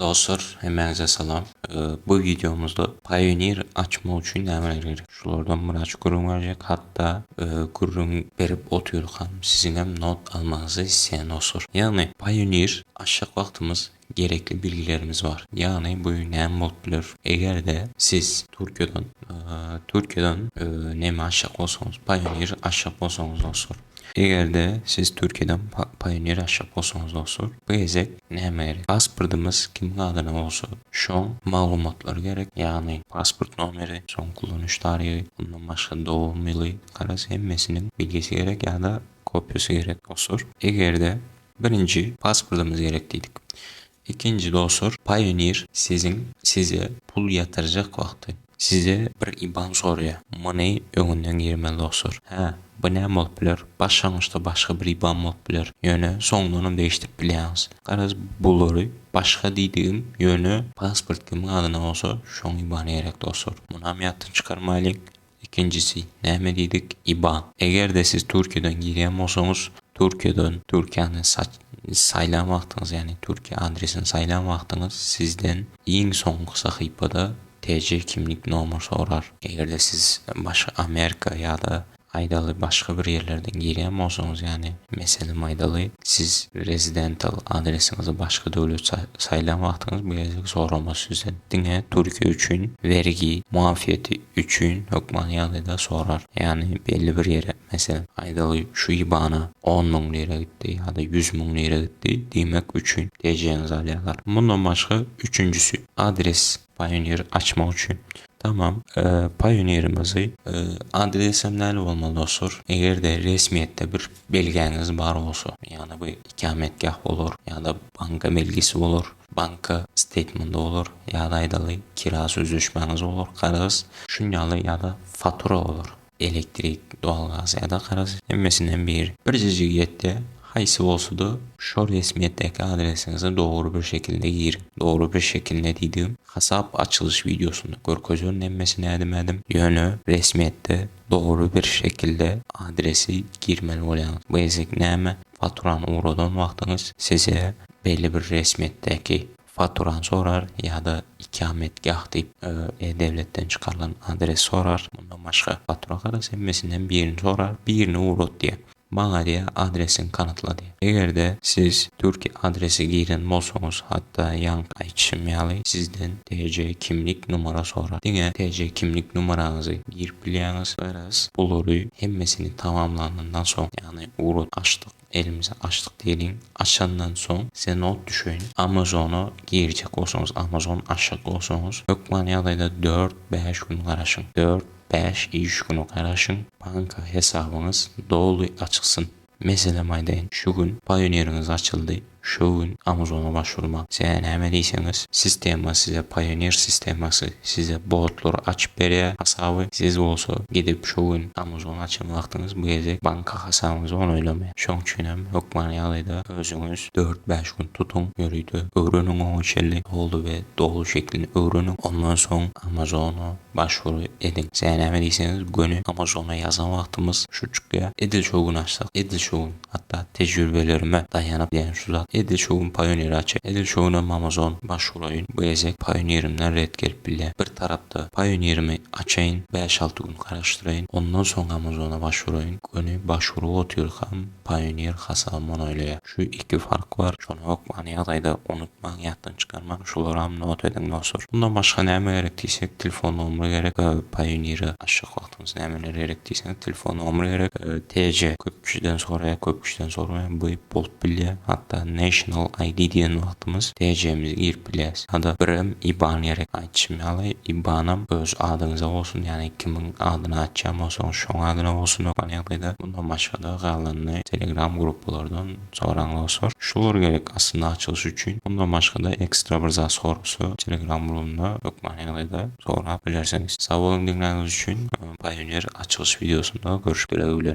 Dostlar, hemenize salam. Ee, bu videomuzda Pioneer açma için neler gerek? Şulardan kurum verecek. Hatta e, kurum verip oturuyorken sizin hem not almanızı isteyen dostlar. Yani Pioneer aşağı vaktimiz gerekli bilgilerimiz var. Yani bu ne olabilir? Eğer de siz Türkiye'den e, Türkiye'den e, ne aşağı olsanız Pioneer aşağı olsanız dostlar. Eğer de siz Türkiye'den pa- Pioneer aşağı olsanız dostlar. Bu ezek ne meri? Pasportumuz kimin adına olsa şu an malumatlar gerek. Yani pasport nomeri, son kullanış tarihi, bundan başka doğum yılı, karası hemmesinin bilgisi gerek ya da kopyası gerek dostlar. Eğer de birinci pasportumuz gerekliydik. İkinci dostlar Pioneer sizin size pul yatıracak vakti. Size bir IBAN soruyor. Money önünden girmeli dostlar. Ha, bu ne olabilir? Başlangıçta başka bir IBAN olabilir. Yönü sonunu değiştirip biliriz. Karaz bunları başka dediğim yönü pasport kimin adına olsa şu an IBAN gerek dostlar. Bunu ameliyattan çıkarmayalım. İkincisi ne dedik? IBAN. Eğer de siz Türkiye'den giren olsanız Türkiye'den Türkiye'nin saç sayılan vaktiniz yani Türkiye adresini sayılan vaktiniz sizden en son kısa hıypada TC kimlik numara sorar. Eğer de siz başka Amerika ya da Aydalı başka bir yerlerden giren olsanız yani mesela Aydalı siz residential adresinizi başka devlet say- sayılan vaktiniz bu yazık sorulmaz sizden. Dine Türkiye için vergi muafiyeti için Hükmaniyyalı da sorar. Yani belli bir yere mesela Aydalı şu ibana 10 bin lira gitti ya da 100 bin lira gitti demek için TC'nizi alıyorlar. Bundan başka üçüncüsü adres Pioneer açmak için Tamam. E, Pioneer'imizi e, adresim nəli olmalı dostlar? Eğer de resmiyette bir belgeniz var olsa, yani bu ikametgah olur ya da banka belgisi olur, banka statement'ı olur ya da aydalı kira sözleşmeniz olur, qarız, şunyalı ya da fatura olur. Elektrik, doğalgaz ya da qarız emmesinden bir. Bir ciddiyette Haysi olsa da şu resmiyetteki adresinizi doğru bir şekilde girin. Doğru bir şekilde dediğim hesap açılış videosunda Görkozör'ün emmesini edemedim. Yönü resmiyette doğru bir şekilde adresi girmeli olan. Bu ezek neyme? Faturanı uğradan vaktiniz size belli bir resmiyetteki faturan sorar ya da ikametgah deyip e, e-devletten çıkarılan adres sorar. Bundan başka fatura karası emmesinden birini sorar. Birini uğrat diye diye adresin kanıtla diye. Eğer de siz Türkiye adresi girin bolsanız hatta yan açmayalı sizden TC kimlik numara sorar. Dine TC kimlik numaranızı girip biliyiniz. Biraz buluru hemmesini tamamlandığından sonra yani uğrut açtık elimize açtık diyelim. Açandan son size not düşün. Amazon'a girecek olsanız Amazon aşağı olsanız Hükmaniyada da 4-5 gün karışın. 4 5 iş günü karışın. Banka hesabınız dolu açılsın. Mesela maydayın şu gün Pioneer'ınız açıldı. Gün Amazon'a başvurma. Sen emeliyseniz sistema size Pioneer sisteması size botları açıp veriyor hesabı. Siz olsa gidip gün Amazon açın vaktiniz bu gezek banka hesabınızı onaylamaya. Şun için hem Hükmaniyalı'da özünüz 4-5 gün tutun yürüydü. Öğrenin o içeri oldu ve doğru şeklini öğrenin. Ondan sonra Amazon'a başvuru edin. Sen emeliyseniz günü Amazon'a yazan vaktimiz şu çıkıyor. Edil gün açsak. Edil gün. Hatta tecrübelerime dayanıp yani şu. Edil şu gün Pioneer açık. Edil şu gün Amazon başvurayın. Bu ezek Pioneer'imden red gelip bile. Bir tarafta Pioneer'imi açayın. 5-6 gün karıştırayın. Ondan sonra Amazon'a başvurayın. Günü başvuru oturuyorken Pioneer hesabımı onaylıyor. Şu iki fark var. Şunu okman ya da unutman yattan çıkarman. Şuları ham not edin dostlar. Bundan başka neme gerektiysek telefon numarı gerek. E, Pioneer'ı aşağı vaktimiz nemeleri gerektiysek telefon numarı gerek. E, TC köp kişiden sonraya köp kişiden bu bol bilye. Hatta National ID diyen vaktimiz TC'mizi girip bilyez. Ya da birim IBAN gerek. Açmayalı IBAN'ım öz adınıza olsun. Yani kimin adını açacağım olsun. Şu adına olsun. Okman ya da bundan başka da kalanını Telegram gruplardan soran olsun. Şular gerek aslında açılış için. Bundan başka da ekstra bir zat sorusu Telegram grubunda Okman ya da sorabilirsiniz. Sağ olun dinlediğiniz için. Pioneer açılış videosunda üzere.